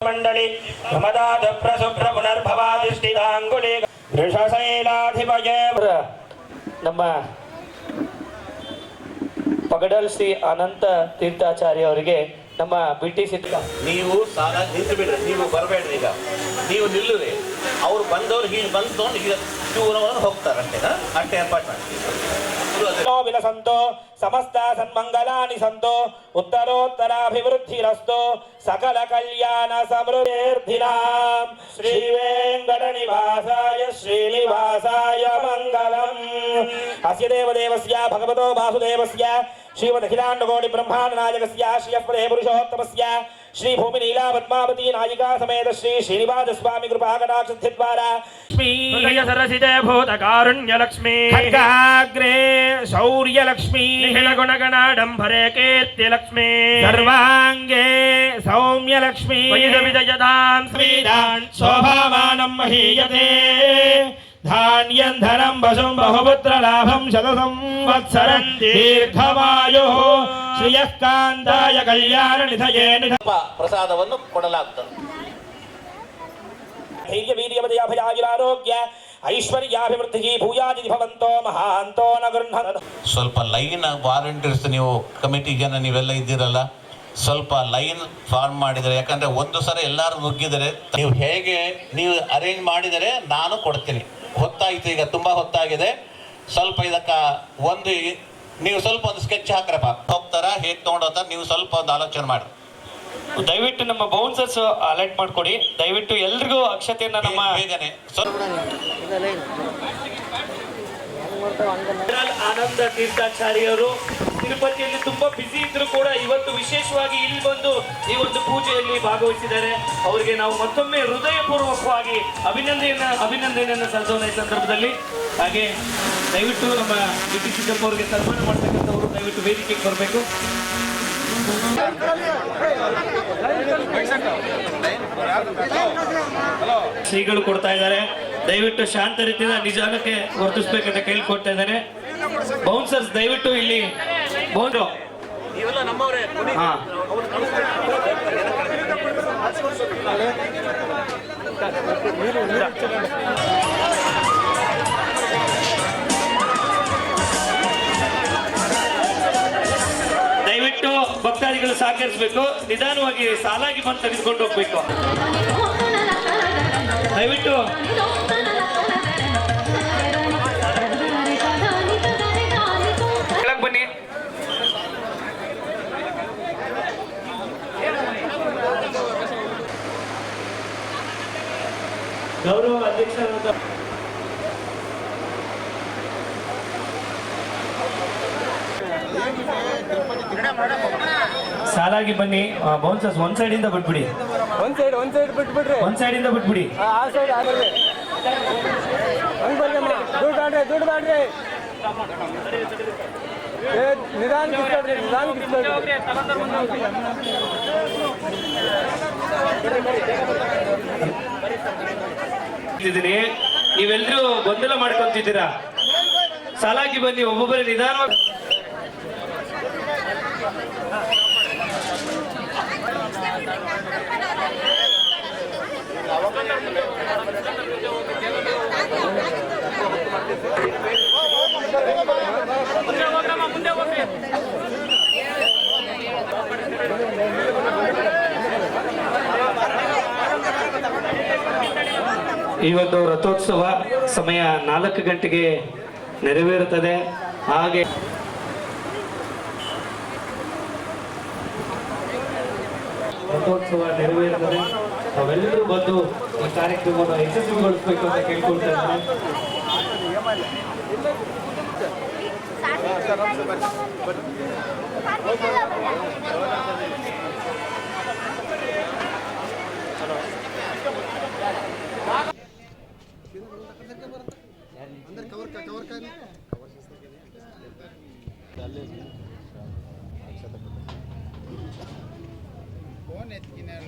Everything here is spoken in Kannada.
ಮಂಡಳಿ ಪ್ರಮದಾದ ಪ್ರಸುಪ್ರ ಪುನರ್ಭವಾದಿಷ್ಟಿದಾಂಗುಲಿ ವೃಷಶೈಲಾಧಿಪಜಯ ನಮ್ಮ ಪಗಡಲ್ ಶ್ರೀ ಅನಂತ ತೀರ್ಥಾಚಾರ್ಯ ಅವರಿಗೆ ನಮ್ಮ ಬಿ ಟಿ ಸಿ ನೀವು ಸಾಲ ನಿಂತು ಬಿಡ್ರಿ ನೀವು ಬರಬೇಡ್ರಿ ಈಗ ನೀವು ನಿಲ್ಲುರಿ ಅವ್ರು ಬಂದವ್ರು ಹೀಗೆ ಬಂದು ತೊಗೊಂಡು ಈಗ ಚೂರವನ್ನು ಹೋಗ್ತಾರೆ ಅಷ್ಟೇ ಹಾ? ಅಷ್ಟೇ ಏರ್ಪಾಟ್ ಮಾಡಿ ಶುರು ಅದೇ. ವಿಲಸಂತೋ ಸಮಸ್ತ ಸನ್ಮಂಗಲಾನಿ ಸಂತೋ ಉತ್ತರೋತ್ತರಾಭಿವೃದ್ಧಿರಸ್ತು ಸಕಲ ಕಲ್ಯಾಣ ಸಮೃದ್ಧಿರ್ಧಿನಾಂ ಶ್ರೀ ವೆಂಕಟ ನಿವಾಸಾಯ ಶ್ರೀನಿವಾಸಾಯ ಮಂಗಲಂ ಅಸ್ಯ ದೇವದೇವಸ್ಯ ಭಗವತೋ ವಾಸುದೇವಸ್ಯ श्रीमदखिलांडकोटि ब्रह्मांड नायक श्रियपदे पुरुषोत्तम श्री भूमि नीला पद्मावती नायिका समेत श्री श्रीनिवास स्वामी कृपा कटाक्ष द्वारा भूत कारुण्य लक्ष्मी शौर्य लक्ष्मी निखिल गुणगणाडंबरे कीर्ति लक्ष्मी सर्वांगे सौम्य लक्ष्मी महीयते। ಬಹುಪುತ್ರ ಲಾಭಂ ಶತ ಸಂವತ್ಸರಂ ದೀರ್ಘಮಾಯು ಶ್ರಿಯಃ ಕಾಂತಾಯ ಕಲ್ಯಾಣ ನಿಧಯೇ ನಿಧ ಪ್ರಸಾದವನ್ನು ಕೊಡಲಾಗ್ತದೆ ಧೈರ್ಯ ವೀರ್ಯವದಯ ಭಯಾಗಿರಾರೋಗ್ಯ ಐಶ್ವರ್ಯಾಭಿವೃದ್ಧಿ ಭೂಯಾದಿ ಭವಂತೋ ಮಹಾಂತೋ ನಗೃಹ ಸ್ವಲ್ಪ ಲೈನ್ ವಾಲಂಟಿಯರ್ಸ್ ನೀವು ಕಮಿಟಿ ಜನ ನೀವೆಲ್ಲ ಇದ್ದೀರಲ್ಲ? ಸ್ವಲ್ಪ ಲೈನ್ ಫಾರ್ಮ್ ಮಾಡಿದರೆ ಯಾಕಂದ್ರೆ ಒಂದು ಸಲ ಎಲ್ಲರೂ ನುಗ್ಗಿದರೆ ನೀವು ಹೇಗೆ ನೀವು ಅರೇಂಜ್ ಮಾಡಿದರೆ ನಾನು ಕೊಡ್ತೀನಿ. ಹೊತ್ತಾಯಿತು ಈಗ ತುಂಬಾ ಹೊತ್ತಾಗಿದೆ. ಸ್ವಲ್ಪ ಇದಕ್ಕ ಒಂದು ನೀವು ಸ್ವಲ್ಪ ಒಂದು ಸ್ಕೆಚ್ ಹಾಕ್ರಪ್ಪ. ಹೋಗ್ತಾರ? ಹೇಗೆ ತಗೊಂಡು ಹೋಗ್ತಾರ? ನೀವು ಸ್ವಲ್ಪ ಒಂದು ಆಲೋಚನೆ ಮಾಡಿ. ದಯವಿಟ್ಟು ನಮ್ಮ ಬೌನ್ಸರ್ಸ್ ಅಲರ್ಟ್ ಮಾಡ್ಕೊಡಿ. ದಯವಿಟ್ಟು ಎಲ್ರಿಗೂ ಅಕ್ಷತೆಯನ್ನ ನಮ್ಮ ಆನಂದ ತೀರ್ಥಾಚಾರ್ಯರು ತಿರುಪತಿಯಲ್ಲಿ ತುಂಬಾ ಬಿಸಿ ಇದ್ರು ಕೂಡ ಇವತ್ತು ವಿಶೇಷವಾಗಿ ಇಲ್ಲಿ ಬಂದು ಈ ಒಂದು ಪೂಜೆಯಲ್ಲಿ ಭಾಗವಹಿಸಿದ್ದಾರೆ. ಅವರಿಗೆ ನಾವು ಮತ್ತೊಮ್ಮೆ ಹೃದಯಪೂರ್ವಕವಾಗಿ ಅಭಿನಂದನೆಯನ್ನ, ಅಭಿನಂದನೆಯನ್ನು ಸಲ್ಲಿಸೋಣ ಈ ಸಂದರ್ಭದಲ್ಲಿ. ಹಾಗೆ ದಯವಿಟ್ಟು ನಮ್ಮ ಡಿ ಟಿ ಸಿದ್ದಪ್ಪ ಅವರಿಗೆ ಸನ್ಮಾನ ಮಾಡ್ತಕ್ಕಂಥವ್ರು ದಯವಿಟ್ಟು ವೇದಿಕೆಗೆ ಬರಬೇಕು. ಶ್ರೀಗಳು ಕೊಡ್ತಾ ಇದ್ದಾರೆ. ದಯವಿಟ್ಟು ಶಾಂತ ರೀತಿಯಿಂದ ನಿಜಾನಕ್ಕೆ ವರ್ತಿಸ್ಬೇಕಂತ ಕೇಳ್ಕೊಡ್ತಾ ಇದ್ದಾರೆ. ಬೌನ್ಸರ್ಸ್ ದಯವಿಟ್ಟು ಇಲ್ಲಿ ಬೌನ್ರು ಹಾ. ದಯವಿಟ್ಟು ಭಕ್ತಾದಿಗಳು ಸಹಕರಿಸಬೇಕು. ನಿಧಾನವಾಗಿ ಸಾಲಾಗಿ ಬಂದು ತೆಗೆದುಕೊಂಡು ಹೋಗ್ಬೇಕು. ದಯವಿಟ್ಟು. ಬನ್ನಿ. ಗೌರವ ಅಧ್ಯಕ್ಷರಾದ ಸಾಲಾಗಿ ಬನ್ನಿ. ಬೌನ್ಸಸ್ ಒಂದ್ ಸೈಡ್ ಇಂದ ಬಿಟ್ಬಿಡಿ ಒಂದ್ ಸೈಡ್ ಒಂದ್ ಸೈಡ್ ಬಿಟ್ಬಿಡ್ರಿ ಒಂದ್ ಸೈಡ್ ಇಂದ ಬಿಟ್ಬಿಡಿ. ಆ ಸೈಡ್ ಆ ಬರ್ರಿ ಹಂಗ್ ಬರ್ರಿ ಅಮ್ಮ. ದುಡ್ಡು ಮಾಡ್ರಿ ದುಡ್ಡು ಮಾಡ್ರಿ ನಿಧಾನ ಕಿತ್ಕೊಡ್ರಿ ನಿಧಾನ ಕಿತ್ಕೊಳ್ರಿ ಇದ್ದೀನಿ. ನೀವೆಲ್ಲರೂ ಗೊಂದಲ ಮಾಡ್ಕೊಂತಿದ್ದೀರಾ? ಸಾಲಾಗಿ ಬನ್ನಿ ಒಬ್ಬೊಬ್ಬರೇ ನಿಧಾನವಾಗಿ ಈ ಒಂದು ರಥೋತ್ಸವ ಸಮಯ ನಾಲ್ಕು ಗಂಟೆಗೆ ನೆರವೇರುತ್ತದೆ. ಹಾಗೆ ರಥೋತ್ಸವ ನೆರವೇರುತ್ತದೆ. ತಾವೆಲ್ಲರೂ ಬಂದು ಈ ಕಾರ್ಯಕ್ರಮವನ್ನು ಯಶಸ್ವಿಗೊಳಿಸಬೇಕು ಅಂತ ಕೇಳ್ಕೊಳ್ತಾ అందరు కవర్ కవర్ కానీ ఫోన్ ఎత్తికినారు